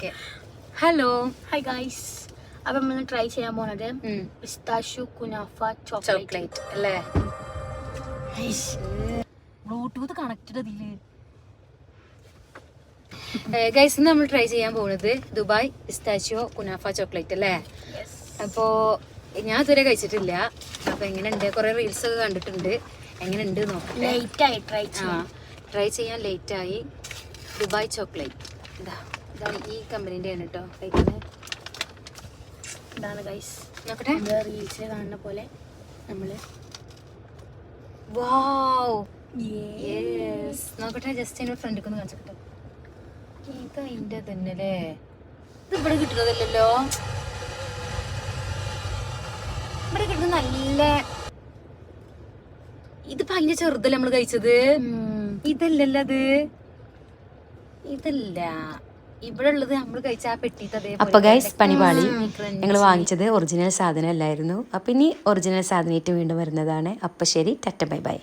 Okay. Hello high guys അപ്പം നമ്മൾ try ചെയ്യാൻ പോണത് പിസ്താഷു കുനാഫ ചോക്ലേറ്റ് അല്ലേ? ബ്ലൂടൂത്ത് കണക്റ്റഡ് അതിൽ. ഗൈസ് ഇന്ന് നമ്മൾ ട്രൈ ചെയ്യാൻ പോകുന്നത് ദുബായ് പിസ്താഷ്യോ കുനാഫ ചോക്ലേറ്റ് അല്ലേ? അപ്പോ ഞാൻ ഇതുവരെ കഴിച്ചിട്ടില്ല. അപ്പൊ എങ്ങനെയുണ്ട്? കുറെ റീൽസ് ഒക്കെ കണ്ടിട്ടുണ്ട്. എങ്ങനെയുണ്ട് ലേറ്റ് ആയി ട്രൈ ചെയ്യാം ട്രൈ ചെയ്യാൻ ലേറ്റ് ആയി. ദുബായ് ചോക്ലേറ്റ് ഇതാ. ഇതാ ഈ കമ്പനീന്റെ ആണ് കേട്ടോ. കഴിക്കുന്നത് ഇതാണ് ഗൈസ് നോക്കട്ടെ. റീൽസ് റീൽസിൽ കാണുന്ന പോലെ നമ്മൾ വാവ് യെസ് നോക്കട്ടെ ജസ്റ്റ് എന്നോട് ഫ്രണ്ടിൽ ഒന്ന് കാണിച്ചിട്ട് ഇത് അതിന്റെ തന്നെ അല്ലേ ഇത് ഇവിടെ കിട്ടുന്നതല്ലല്ലോ. ഇവിടെ കിട്ടുന്ന നല്ല ഇതിപ്പോ അതിന്റെ ചെറുതല്ലേ നമ്മൾ കഴിച്ചത്? ഇതല്ലല്ലോ അത്. ഇതല്ല. അപ്പൊ ഗൈസ് പണിപാളി. ഞങ്ങൾ വാങ്ങിച്ചത് ഒറിജിനൽ സാധനം അല്ലായിരുന്നു അപ്പൊ ഇനി ഒറിജിനൽ സാധനമായിട്ട് വീണ്ടും വരുന്നതാണ്. അപ്പൊ ശരി ടറ്റ ബൈ ബൈ.